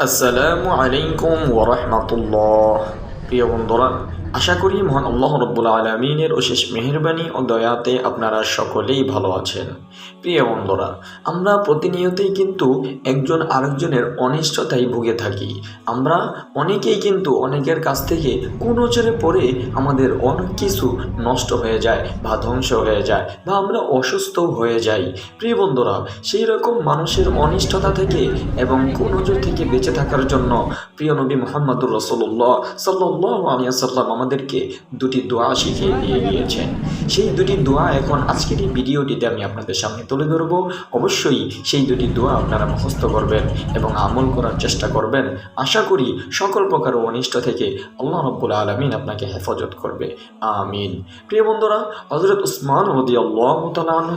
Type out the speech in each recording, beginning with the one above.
আসসালামু আলাইকুম ওরহমতুল্লাহ প্রিয় বন্ধুরা আশা করি মহান আল্লাহ রব্বুল আলমিনের অশেষ মেহরবানি ও দয়াতে আপনারা সকলেই ভালো আছেন। প্রিয় বন্ধুরা, আমরা প্রতিনিয়তই কিন্তু একজন আরেকজনের অনিষ্টতায় ভুগে থাকি। আমরা অনেকেই কিন্তু অনেকের কাছ থেকে কোনো চরে পড়ে আমাদের অনেক কিছু নষ্ট হয়ে যায় বা ধ্বংস হয়ে যায় বা আমরা অসুস্থ হয়ে যাই। প্রিয় বন্ধুরা, সেই রকম মানুষের অনিষ্টতা থেকে এবং কুনজর থেকে বেঁচে থাকার জন্য প্রিয় নবী মোহাম্মদুর রসুল্লাহ সাল্লাহ আলিয়াল্লাম আমাদেরকে দুটি দোয়া শিখিয়ে দিয়ে গিয়েছেন সেই দুটি দোয়া এখন আজকের এই ভিডিওটিতে আমি আপনাদের সামনে তুলে ধরব। অবশ্যই সেই দুটি দোয়া আপনারা মুখস্থ করবেন এবং আমল করার চেষ্টা করবেন। আশা করি সকল প্রকার অনিষ্ট থেকে আল্লাহ রব্বুল আলমিন আপনাকে হেফাজত করবে। আমিন। প্রিয় বন্ধুরা হজরত উসমান রদি আল্লাহ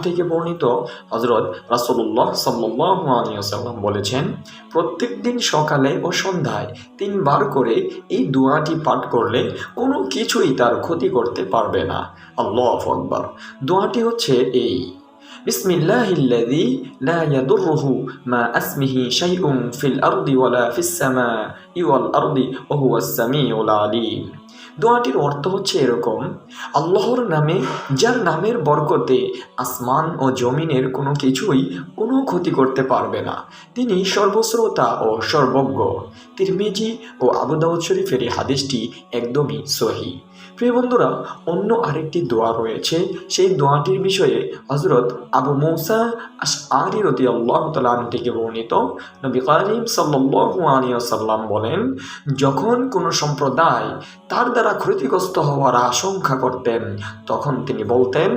থেকে বর্ণিত হজরত রাসুল্লাহ সাল্লাহ আলিয়াল্লাম বলেছেন প্রত্যেক দিন সকালে ও সন্ধ্যায় তিনবার করে এই দোয়াটি পাঠ করলে কোনো কিছুই তার ক্ষতি করতে পারবে না আল্লাহ আকবার দোয়াটি হচ্ছে এই بسم الله الذي لا يضره ما اسمه شيء في الأرض ولا في السماء والأرض وهو السميع العليم দোয়াটির অর্থ হচ্ছে এরকম, আল্লাহর নামে যার নামের বরকতে আসমান ও জমিনের কোনো কিছুই কোনো ক্ষতি করতে পারবে না। তিনি সর্বশ্রোতা ও সর্বজ্ঞ। তিরমিজি ও আবুদাউদ শরীফের হাদিসটি একদমই সহি। প্রিয় বন্ধুরা, অন্য আরেকটি দোয়া রয়েছে। সেই দোয়াটির বিষয়ে হজরত আবু মৌসা আরি রতি আল্লাহ তালান থেকে বর্ণিত। নবী করিম সাল্লু আলিয়াল্লাম বলেন, যখন কোনো সম্প্রদায় তার দ্বারা ক্ষতিগ্রস্ত হওয়ার আশঙ্কা করতেন, তখন তিনি বলতেন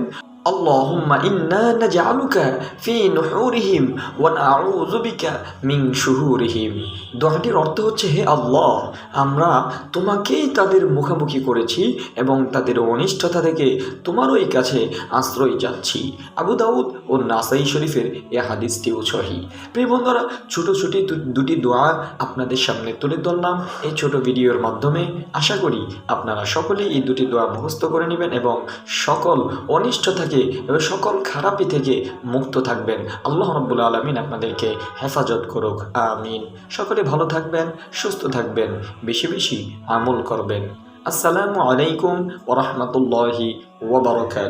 اللهم إنا نجعلك في نحورهم ونعوذ بك من شرورهم দোয়াটির অর্থ হচ্ছে হে আল্লাহ আমরা তোমাকেই তাদের মুখোমুখি করেছি এবং তাদের অনিষ্টতা থেকে তোমারই কাছে আশ্রয় যাচ্ছি আবু দাউদ ও নাসাই শরীফের এ হাদিসটিও সহি প্রিয় বন্ধুরা ছোটো ছোটি দু- দুটি দোয়া আপনাদের সামনে তুলে ধরলাম এই ছোট ভিডিওর মাধ্যমে আশা করি আপনারা সকলেই এই দুটি দোয়া মুখস্থ করে নেবেন এবং সকল অনিষ্ট থেকে সকল খারাপি থেকে মুক্ত থাকবেন। আল্লাহ রব্বুল আলমিন আপনাদেরকে হেফাজত করুক। আমিন। সকলে ভালো থাকবেন, সুস্থ থাকবেন, বেশি বেশি আমল করবেন। আসসালামু আলাইকুম ওরহমতুল্লাহি ওবরকাত